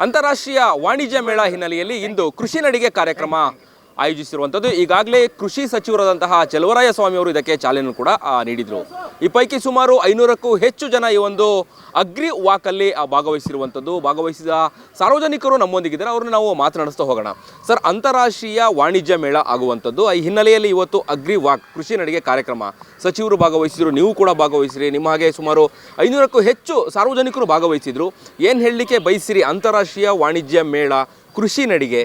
ಅಂತಾರಾಷ್ಟ್ರೀಯ ವಾಣಿಜ್ಯ ಮೇಳ ಹಿನ್ನೆಲೆಯಲ್ಲಿ ಇಂದು ಕೃಷಿ ನಡಿಗೆ ಕಾರ್ಯಕ್ರಮ ಆಯೋಜಿಸಿರುವಂಥದ್ದು. ಈಗಾಗಲೇ ಕೃಷಿ ಸಚಿವರಾದಂತಹ ಚಲುವರಾಯ ಸ್ವಾಮಿ ಅವರು ಇದಕ್ಕೆ ಚಾಲನೆ ಕೂಡ ನೀಡಿದರು. ಈ ಪೈಕಿ ಸುಮಾರು ಐನೂರಕ್ಕೂ ಹೆಚ್ಚು ಜನ ಈ ಒಂದು ಅಗ್ರಿ ವಾಕಲ್ಲಿ ಭಾಗವಹಿಸಿರುವಂಥದ್ದು. ಭಾಗವಹಿಸಿದ ಸಾರ್ವಜನಿಕರು ನಮ್ಮೊಂದಿಗಿದ್ದಾರೆ. ಅವ್ರನ್ನ ನಾವು ಮಾತನಾಡಿಸ್ತಾ ಹೋಗೋಣ. ಸರ್, ಅಂತಾರಾಷ್ಟ್ರೀಯ ವಾಣಿಜ್ಯ ಮೇಳ ಆಗುವಂಥದ್ದು. ಈ ಹಿನ್ನೆಲೆಯಲ್ಲಿ ಇವತ್ತು ಅಗ್ರಿ ವಾಕ್, ಕೃಷಿ ನಡಿಗೆ ಕಾರ್ಯಕ್ರಮ. ಸಚಿವರು ಭಾಗವಹಿಸಿದ್ರು, ನೀವು ಕೂಡ ಭಾಗವಹಿಸಿರಿ. ನಿಮ್ಮ ಹಾಗೆ ಸುಮಾರು ಐನೂರಕ್ಕೂ ಹೆಚ್ಚು ಸಾರ್ವಜನಿಕರು ಭಾಗವಹಿಸಿದ್ರು. ಏನು ಹೇಳಲಿಕ್ಕೆ ಬಯಸಿರಿ ಅಂತಾರಾಷ್ಟ್ರೀಯ ವಾಣಿಜ್ಯ ಮೇಳ ಕೃಷಿ ನಡಿಗೆ?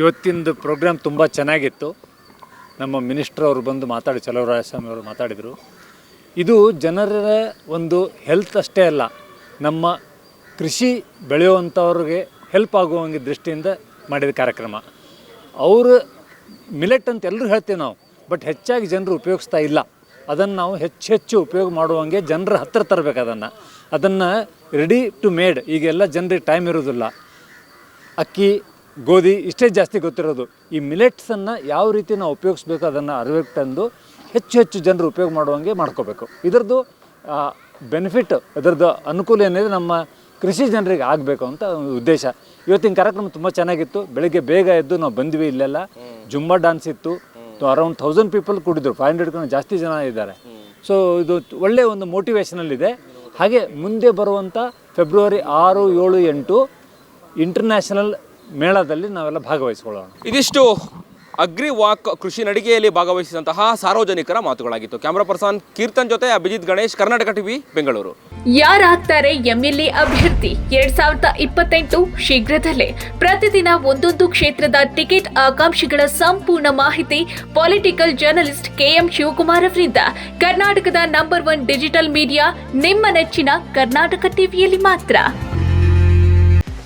ಇವತ್ತಿಂದು ಪ್ರೋಗ್ರಾಮ್ ತುಂಬ ಚೆನ್ನಾಗಿತ್ತು. ನಮ್ಮ ಮಿನಿಸ್ಟ್ರ್ ಅವರು ಬಂದು ಮಾತಾಡಿ ಚಲವರಾಯಸ್ವಾಮಿ ಅವರು ಮಾತಾಡಿದರು. ಇದು ಜನರ ಒಂದು ಹೆಲ್ತ್ ಅಷ್ಟೇ ಅಲ್ಲ, ನಮ್ಮ ಕೃಷಿ ಬೆಳೆಯುವಂಥವ್ರಿಗೆ ಹೆಲ್ಪ್ ಆಗುವಂಗೆ ದೃಷ್ಟಿಯಿಂದ ಮಾಡಿದ ಕಾರ್ಯಕ್ರಮ. ಅವರು ಮಿಲೆಟ್ ಅಂತ ಎಲ್ಲರೂ ಹೇಳ್ತೀವಿ ನಾವು, ಬಟ್ ಹೆಚ್ಚಾಗಿ ಜನರು ಉಪಯೋಗಿಸ್ತಾ ಇಲ್ಲ. ಅದನ್ನು ನಾವು ಹೆಚ್ಚು ಹೆಚ್ಚು ಉಪಯೋಗ ಮಾಡುವಂಗೆ ಜನರ ಹತ್ತಿರ ತರಬೇಕು ಅದನ್ನು. ಅದನ್ನು ರೆಡಿ ಟು ಮೇಡ್ ಈಗೆಲ್ಲ ಜನರಿಗೆ ಟೈಮ್ ಇರೋದಿಲ್ಲ. ಅಕ್ಕಿ ಗೋಧಿ ಇಷ್ಟೇ ಜಾಸ್ತಿ ಗೊತ್ತಿರೋದು. ಈ ಮಿಲೆಟ್ಸನ್ನು ಯಾವ ರೀತಿ ನಾವು ಉಪಯೋಗಿಸ್ಬೇಕು ಅದನ್ನು ಅರಿವಿಗೆ ತಂದು ಹೆಚ್ಚು ಹೆಚ್ಚು ಜನರು ಉಪಯೋಗ ಮಾಡುವಂಗೆ ಮಾಡ್ಕೋಬೇಕು. ಇದರದ್ದು ಬೆನಿಫಿಟ್ ಅದರದ್ದು ಅನುಕೂಲ ಏನಿದೆ ನಮ್ಮ ಕೃಷಿ ಜನರಿಗೆ ಆಗಬೇಕು ಅಂತ ಒಂದು ಉದ್ದೇಶ. ಇವತ್ತಿನ ಕಾರ್ಯಕ್ರಮ ತುಂಬ ಚೆನ್ನಾಗಿತ್ತು. ಬೆಳಿಗ್ಗೆ ಬೇಗ ಎದ್ದು ನಾವು ಬಂದ್ವಿ ಇಲ್ಲೆಲ್ಲ. ಜುಂಬಾ ಡಾನ್ಸ್ ಇತ್ತು. ಅರೌಂಡ್ ತೌಸಂಡ್ ಪೀಪಲ್ ಕೂಡಿದ್ರು. ಫೈವ್ ಹಂಡ್ರೆಡ್ಕೊಂಡು ಜಾಸ್ತಿ ಜನ ಇದ್ದಾರೆ. ಸೊ ಇದು ಒಳ್ಳೆಯ ಒಂದು ಮೋಟಿವೇಶನಲ್ ಇದೆ ಹಾಗೆ ಮುಂದೆ ಬರುವಂಥ ಫೆಬ್ರವರಿ ಆರು ಏಳು ಎಂಟು ಇಂಟರ್ನ್ಯಾಷನಲ್ ಮೇಳದಲ್ಲಿ ನಾವೆಲ್ಲ ಭಾಗವಹಿಸ್ಕೊಳ್ಳೋಣ. ಇದಿಷ್ಟು ಅಗ್ರಿ ವಾಕ್ ಕೃಷಿ ನಡಿಗೆಯಲ್ಲಿ ಭಾಗವಹಿಸಿದಂತಹ ಸಾರ್ವಜನಿಕರ ಮಾತುಗಳಾಗಿತ್ತು. ಕ್ಯಾಮರಾ ಪರ್ಸನ್ ಕೀರ್ತನ್ ಜೊತೆ ಅಭಿಜಿತ್ ಗಣೇಶ್ ಕರ್ನಾಟಕ ಟಿವಿ ಬೆಂಗಳೂರು. ಯಾರಾಗ್ತಾರೆ ಎಂಎಲ್ಎ ಅಭ್ಯರ್ಥಿ? ಎರಡ್ ಸಾವಿರದ ಇಪ್ಪತ್ತೆಂಟು ಶೀಘ್ರದಲ್ಲೇ. ಪ್ರತಿದಿನ ಒಂದೊಂದು ಕ್ಷೇತ್ರದ ಟಿಕೆಟ್ ಆಕಾಂಕ್ಷಿಗಳ ಸಂಪೂರ್ಣ ಮಾಹಿತಿ ಪೊಲಿಟಿಕಲ್ ಜರ್ನಲಿಸ್ಟ್ ಕೆಎಂ ಶಿವಕುಮಾರ್ ಅವರಿಂದ. ಕರ್ನಾಟಕದ ನಂಬರ್ ಒನ್ ಡಿಜಿಟಲ್ ಮೀಡಿಯಾ ನಿಮ್ಮ ನೆಚ್ಚಿನ ಕರ್ನಾಟಕ ಟಿವಿಯಲ್ಲಿ ಮಾತ್ರ.